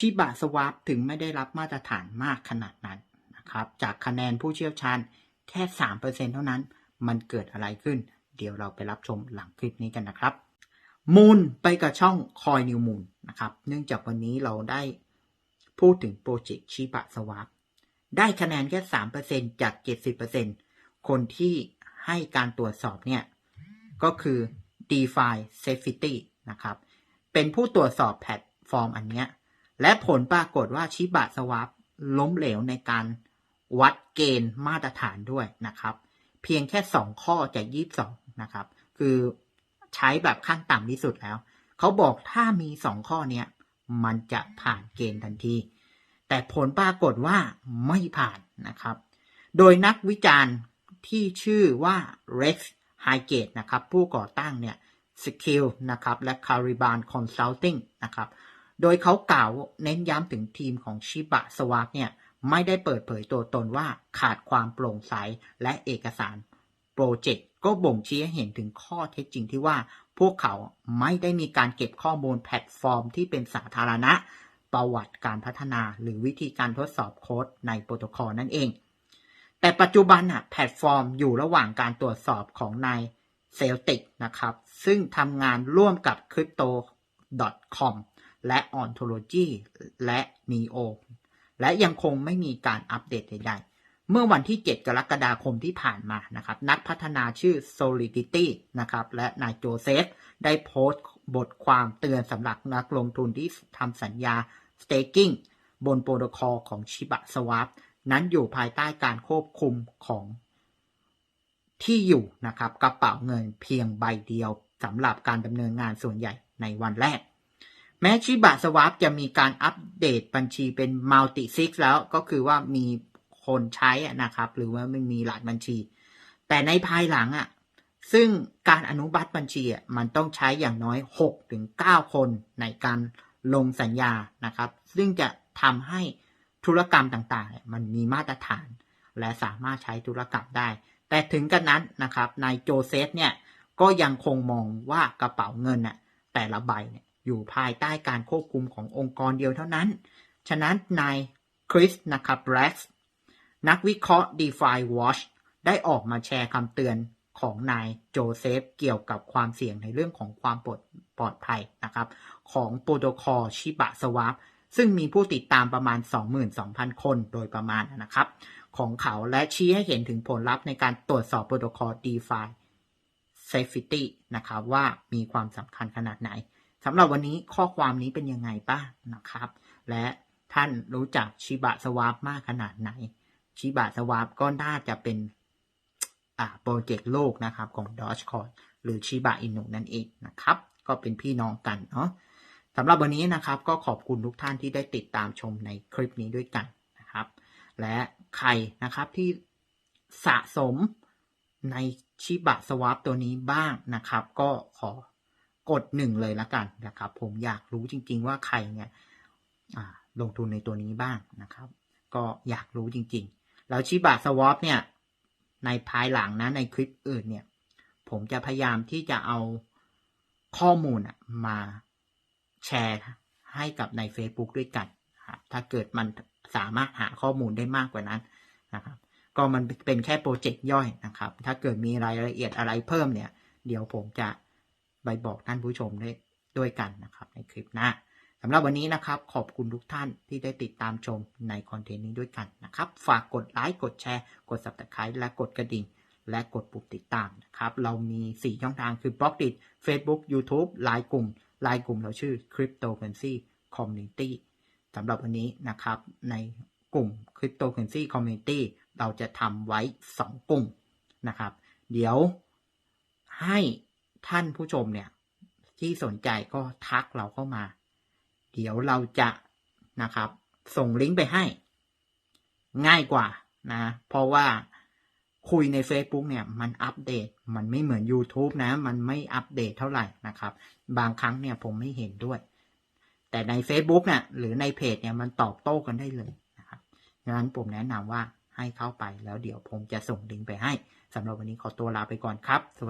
ชิบะสวาปถึงไม่ได้รับมาตรฐานมากขนาดนั้นนะครับ จากคะแนนผู้เชี่ยวชาญแค่ 3%เท่านั้น มันเกิดอะไรขึ้น เดี๋ยวเราไปรับชมหลังคลิปนี้กันนะครับ มูลไปกับช่องคอยนิวมูลนะครับ เนื่องจากวันนี้เราได้พูดถึงโปรเจกต์ชิบะสวาปได้คะแนนแค่ 3%จาก 70%คนที่ให้การตรวจสอบเนี่ย ก็คือ DeFi Safety นะครับ เป็นผู้ตรวจสอบแพลตฟอร์มอันเนี้ย และผลปรากฏว่าชิบะสวาปล้มเหลวในการวัดเกณฑ์มาตรฐานด้วยนะครับ เพียงแค่ 2 ข้อจาก 22 นะครับ คือใช้แบบขั้นต่ำที่สุดแล้ว เขาบอกถ้ามี 2 ข้อเนี้ย มันจะผ่านเกณฑ์ทันที แต่ผลปรากฏว่าไม่ผ่านนะครับ โดยนักวิจารณ์ที่ชื่อว่า Rex Highgate นะครับ ผู้ก่อตั้งเนี่ย Skill นะครับ และ Cariban Consulting นะครับ โดยเขากล่าวเน้นย้ำถึงทีมของชิบะสวาปเนี่ยไม่ได้เปิดเผยตัวตนว่าขาดความโปร่งใสและเอกสารโปรเจกต์ก็บ่งชี้ให้เห็นถึงข้อเท็จจริงที่ว่า พวกเขาไม่ได้มีการเก็บข้อมูลแพลตฟอร์มที่เป็นสาธารณะ ประวัติการพัฒนาหรือวิธีการทดสอบโค้ดในโปรโตคอลนั่นเอง แต่ปัจจุบันอะแพลตฟอร์มอยู่ระหว่างการตรวจสอบของนายเซลติกนะครับ ซึ่งทำงานร่วมกับ crypto.com และ Ontology และ Neo และยังคงไม่มีการอัปเดตใดๆ เมื่อวันที่ 7 กรกฎาคมที่ผ่านมานะครับ นักพัฒนาชื่อ Solidity นะครับ และนายโจเซฟ ได้โพสต์บทความเตือนสำหรับนักลงทุนที่ทำสัญญา staking บนโปรโตคอลของชิบะสวาปนั้นอยู่ภายใต้การควบคุมของที่อยู่นะครับกระเป๋าเงินเพียงใบเดียวสำหรับการดำเนินงานส่วนใหญ่ในวันแรก แม้ชิบะสวาปจะมีการอัปเดตบัญชีเป็นมัลติซิกแล้วก็คือว่ามีคนใช้นะครับ หรือว่าไม่มีหลายบัญชี แต่ในภายหลังอะซึ่งการอนุบัติบัญชีอะมันต้องใช้อย่างน้อย6ถึง9คนในการลงสัญญานะครับ ซึ่งจะทำให้ธุรกรรมต่างๆ มันมีมาตรฐาน และสามารถใช้ธุรกรรมได้ แต่ถึงกันนั้นนะครับนายโจเซฟเนี่ยก็ยังคงมองว่ากระเป๋าเงินน่ะแต่ละใบเนี่ย อยู่ภายใต้การควบคุมขององค์กรเดียวเท่านั้น ฉะนั้นนายคริสนะครับแร็กนักวิเคราะห์ DeFi Watch ได้ออกมาแชร์คำเตือนของนายโจเซฟเกี่ยวกับความเสี่ยงในเรื่องของความปลอดปลอดภัยนะครับ ของโปรโตคอลชิบะสวาปซึ่งมีผู้ติดตามประมาณ 22,000 คนโดยประมาณนะครับ ของเขาและชี้ให้เห็นถึงผลลัพธ์ในการตรวจสอบโปรโตคอล DeFi Safety นะครับว่ามีความสำคัญขนาดไหน สำหรับวันนี้ข้อความนี้เป็นยังไงบ้างนะครับ และท่านรู้จักชิบะสวาปมากขนาดไหน ชิบะสวาปก็น่าจะเป็นอ่าโปรเจกต์โลกนะครับของ Dogecoin หรือชิบะอินุนั่นเองนะครับ ก็เป็นพี่น้องกันเนาะสำหรับวันนี้นะครับก็ขอบคุณทุกท่านที่ได้ติดตามชมในคลิปนี้ด้วยกันนะครับ และใครนะครับที่สะสมในชิบะสวาปตัวนี้บ้างนะครับ ก็ขอ กดหนึ่งเลยละกันนะครับ ผมอยากรู้จริง ๆ ว่าใครเนี่ยลงทุนในตัวนี้บ้างนะครับ ก็อยากรู้จริง ๆ แล้วชิบะสวอปเนี่ยในภายหลังนะในคลิปอื่นเนี่ย ผมจะพยายามที่จะเอาข้อมูลมาแชร์ให้กับใน Facebook ด้วยกันครับถ้าเกิดมันสามารถหาข้อมูลได้มากกว่านั้นนะครับ ก็มันเป็นแค่โปรเจกต์ย่อยนะครับ ถ้าเกิดมีรายละเอียดอะไรเพิ่มเนี่ย เดี๋ยวผมจะ ไปบอกท่านผู้ชมได้ด้วยกันนะครับในคลิปหน้าสำหรับวันนี้นะครับขอบคุณทุกท่านที่ได้ติดตามชมในคอนเทนต์นี้ด้วยกันนะครับ ฝากกดไลค์กดแชร์ กด subscribe และกดกระดิ่ง และกดปุ่มติดตามนะครับ เรามี 4 ช่องทางคือบล็อกดิ Facebook YouTube ไลน์กลุ่มไลน์กลุ่มเราชื่อ Cryptocurrency Community สำหรับวันนี้นะครับในกลุ่ม Cryptocurrency Community เราจะทำไว้ 2 กลุ่มนะครับ เดี๋ยวให้ ท่านผู้ชมเนี่ย ที่สนใจก็ทักเราเข้ามา เดี๋ยวเราจะนะครับ ส่งลิงก์ไปให้ ง่ายกว่านะ เพราะว่าคุยใน Facebook เนี่ย มันอัปเดต มันไม่เหมือน YouTube นะ มันไม่อัปเดตเท่าไหร่นะครับ บางครั้งเนี่ยผมไม่เห็นด้วย แต่ใน Facebook เนี่ยหรือในเพจเนี่ยมันตอบโต้กันได้เลยนะครับดังนั้นผมแนะนำว่าให้เข้าไปแล้วเดี๋ยวผมจะส่งลิงก์ไปให้สำหรับวันนี้ขอตัวลาไปก่อนครับ สวัสดี